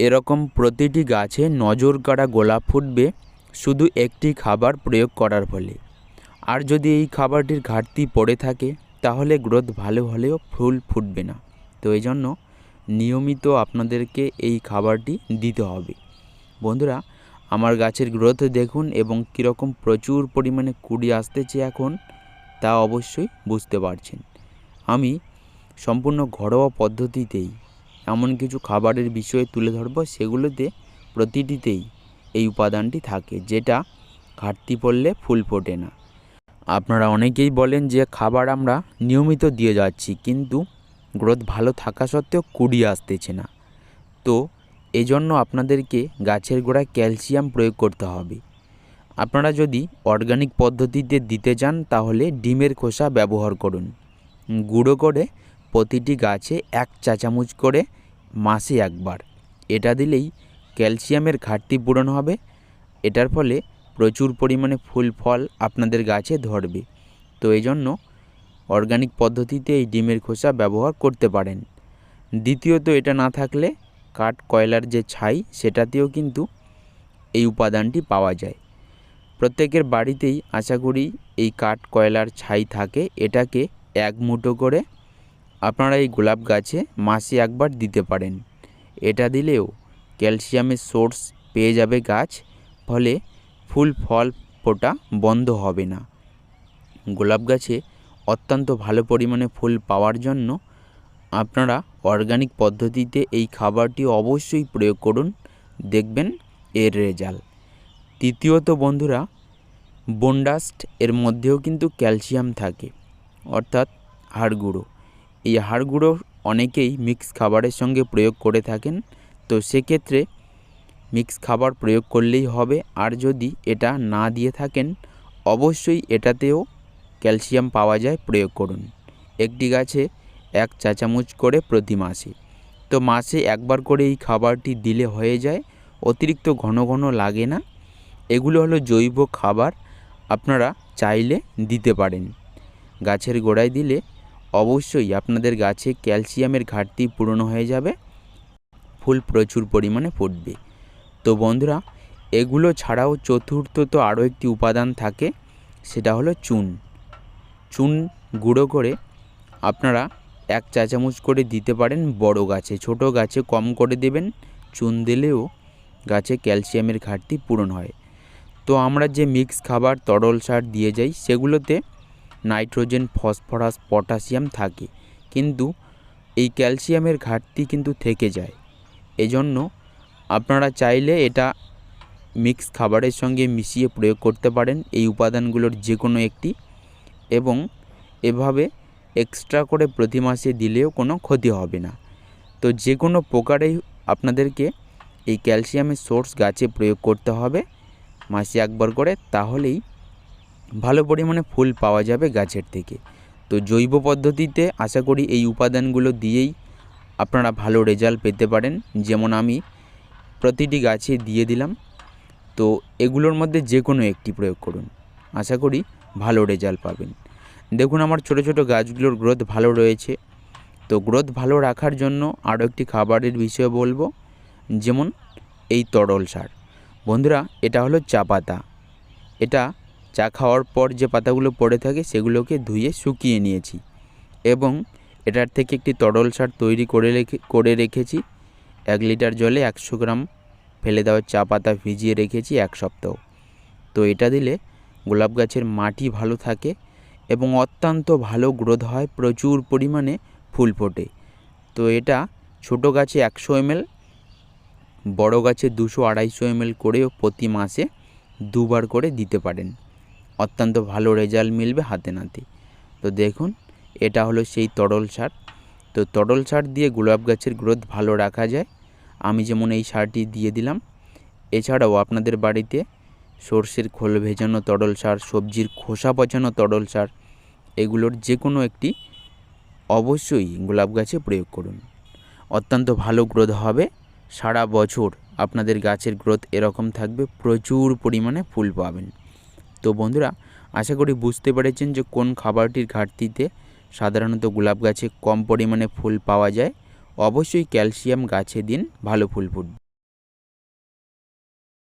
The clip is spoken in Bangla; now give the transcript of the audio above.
এরকম প্রতিটি গাছে নজর কাড়া গোলাপ ফুটবে, শুধু একটি খাবার প্রয়োগ করার ফলে। আর যদি এই খাবারটির ঘাটতি পড়ে থাকে, তাহলে গ্রোথ ভালো হলেও ফুল ফুটবে না। তো এই জন্য নিয়মিত আপনাদেরকে এই খাবারটি দিতে হবে। বন্ধুরা, আমার গাছের গ্রোথ দেখুন এবং কীরকম প্রচুর পরিমাণে কুড়ি আসতেছে এখন, তা অবশ্যই বুঝতে পারছেন। আমি সম্পূর্ণ ঘরোয়া পদ্ধতিতেই এমন কিছু খাবারের বিষয়ে তুলে ধরবো সেগুলোতে প্রতিটিতেই এই উপাদানটি থাকে, যেটা ঘাটতি পড়লে ফুল ফোটে না। আপনারা অনেকেই বলেন যে খাবার আমরা নিয়মিত দিয়ে যাচ্ছি, কিন্তু গ্রোথ ভালো থাকা সত্ত্বেও কুড়ি আসতেছে না। তো এই জন্য আপনাদেরকে গাছের গোড়ায় ক্যালসিয়াম প্রয়োগ করতে হবে। আপনারা যদি অর্গানিক পদ্ধতিতে দিতে চান, তাহলে ডিমের খোসা ব্যবহার করুন। গুঁড়ো করে প্রতিটি গাছে এক চা চামচ করে মাসে একবার। এটা দিলেই ক্যালসিয়ামের ঘাটতি পূরণ হবে। এটার ফলে প্রচুর পরিমাণে ফুল, ফল আপনাদের গাছে ধরবে। তো এই জন্য অর্গানিক পদ্ধতিতে এই ডিমের খোসা ব্যবহার করতে পারেন। দ্বিতীয়ত, এটা না থাকলে কাঠ কয়লার যে ছাই, সেটাতেও কিন্তু এই উপাদানটি পাওয়া যায়। প্রত্যেকের বাড়িতেই আশা করি এই কাঠ কয়লার ছাই থাকে। এটাকে এক মুঠো করে আপনারা এই গোলাপ গাছে মাসে একবার দিতে পারেন। এটা দিলেও ক্যালসিয়ামের সোর্স পেয়ে যাবে গাছ, ফলে ফুল, ফল ফোটা বন্ধ হবে না। গোলাপ গাছে অত্যন্ত ভালো পরিমাণে ফুল পাওয়ার জন্য আপনারা অর্গানিক পদ্ধতিতে এই খাবারটি অবশ্যই প্রয়োগ করুন। দেখবেন এর রেজাল্ট। তৃতীয়ত বন্ধুরা, বন্ডাস্ট এর মধ্যেও কিন্তু ক্যালসিয়াম থাকে, অর্থাৎ হাড় গুঁড়ো। এই হাড় গুঁড়ো অনেকেই মিক্স খাবারের সঙ্গে প্রয়োগ করে থাকেন। তো সেক্ষেত্রে মিক্স খাবার প্রয়োগ করলেই হবে। আর যদি এটা না দিয়ে থাকেন, অবশ্যই এটাতেও ক্যালসিয়াম পাওয়া যায় প্রয়োগ করুন। একটি গাছে এক চা চামচ করে প্রতি মাসে। তো মাসে একবার করে এই খাবারটি দিলে হয়ে যায়, অতিরিক্ত ঘন ঘন লাগে না। এগুলো হলো জৈব খাবার, আপনারা চাইলে দিতে পারেন। গাছের গোড়ায় দিলে অবশ্যই আপনাদের গাছে ক্যালসিয়ামের ঘাটতি পূরণ হয়ে যাবে। ফুল প্রচুর পরিমাণে ফুটবে। তো বন্ধুরা, এগুলো ছাড়াও চতুর্থ তো আরও একটি উপাদান থাকে, সেটা হলো চুন। চুন গুঁড়ো করে আপনারা এক চা চামচ করে দিতে পারেন বড় গাছে। ছোট গাছে কম করে দেবেন, চুন দিলেও গাছে ক্যালসিয়ামের ঘাটতি পূরণ হয়। তো আমরা যে মিক্স খাবার, তরল সার দিয়ে যাই, সেগুলোতে নাইট্রোজেন, ফসফরাস, পটাশিয়াম থাকে। কিন্তু এই ক্যালসিয়ামের ঘাটতি কিন্তু থেকে যায়। এজন্য আপনারা চাইলে এটা মিক্স খাবারের সঙ্গে মিশিয়ে প্রয়োগ করতে পারেন এই উপাদানগুলোর যে কোনো একটি এবং এভাবে এক্সট্রা করে প্রতি মাসে দিলেও কোনো ক্ষতি হবে না। তো যে কোনো প্রকারেই আপনাদেরকে এই ক্যালসিয়ামের সোর্স গাছে প্রয়োগ করতে হবে। মাসে একবার করে তাহলেই ভালো পরিমাণে ফুল পাওয়া যাবে গাছের থেকে। তো জৈব পদ্ধতিতে আশা করি এই উপাদানগুলো দিয়েই আপনারা ভালো রেজাল্ট পেতে পারেন। যেমন আমি প্রতিটি গাছে দিয়ে দিলাম। তো এগুলোর মধ্যে যে কোনো একটি প্রয়োগ করুন। আশা করি ভালো রেজাল্ট পাবেন। দেখুন আমার ছোট ছোট গাছগুলোর গ্রোথ ভালো রয়েছে। তো গ্রোথ ভালো রাখার জন্য আরও একটি খাবারের বিষয়ে বলব। যেমন এই তরল সার। বন্ধুরা, এটা হলো চা পাতা। এটা চা খাওয়ার পর যে পাতাগুলো পড়ে থাকে সেগুলোকে ধুয়ে শুকিয়ে নিয়েছি এবং এটার থেকে একটি তরল সার তৈরি করে রেখে, করে রেখেছি। এক লিটার জলে একশো গ্রাম ফেলে দেওয়া চা পাতা ভিজিয়ে রেখেছি এক সপ্তাহ। তো এটা দিলে গোলাপ গাছের মাটি ভালো থাকে এবং অত্যন্ত ভালো গ্রোথ হয়, প্রচুর পরিমাণে ফুল ফোটে। তো এটা ছোট গাছে একশো এমএল, বড় গাছে দুশো আড়াইশো এমএল করেও প্রতি মাসে দুবার করে দিতে পারেন। অত্যন্ত ভালো রেজাল্ট মিলবে হাতে নাতে। তো দেখুন, এটা হলো সেই তরল সার। তো তরল সার দিয়ে গোলাপ গাছের গ্রোথ ভালো রাখা যায়। আমি যেমন এই সারটি দিয়ে দিলাম। এছাড়াও আপনাদের বাড়িতে সর্ষের খোল ভেজানো তরল সার, সবজির খোসা পচানো তরল সার, এগুলোর যে কোনো একটি অবশ্যই গোলাপ গাছে প্রয়োগ করুন। অত্যন্ত ভালো গ্রোথ হবে। সারা বছর আপনাদের গাছের গ্রোথ এরকম থাকবে। প্রচুর পরিমাণে ফুল পাবেন। তো বন্ধুরা, আশা করি বুঝতে পেরেছেন যে কোন খাবারটির ঘাটতিতে সাধারণত গোলাপ গাছে কম পরিমাণে ফুল পাওয়া যায়। অবশ্যই ক্যালসিয়াম গাছে দিন ভালো ফুল ফুটবে।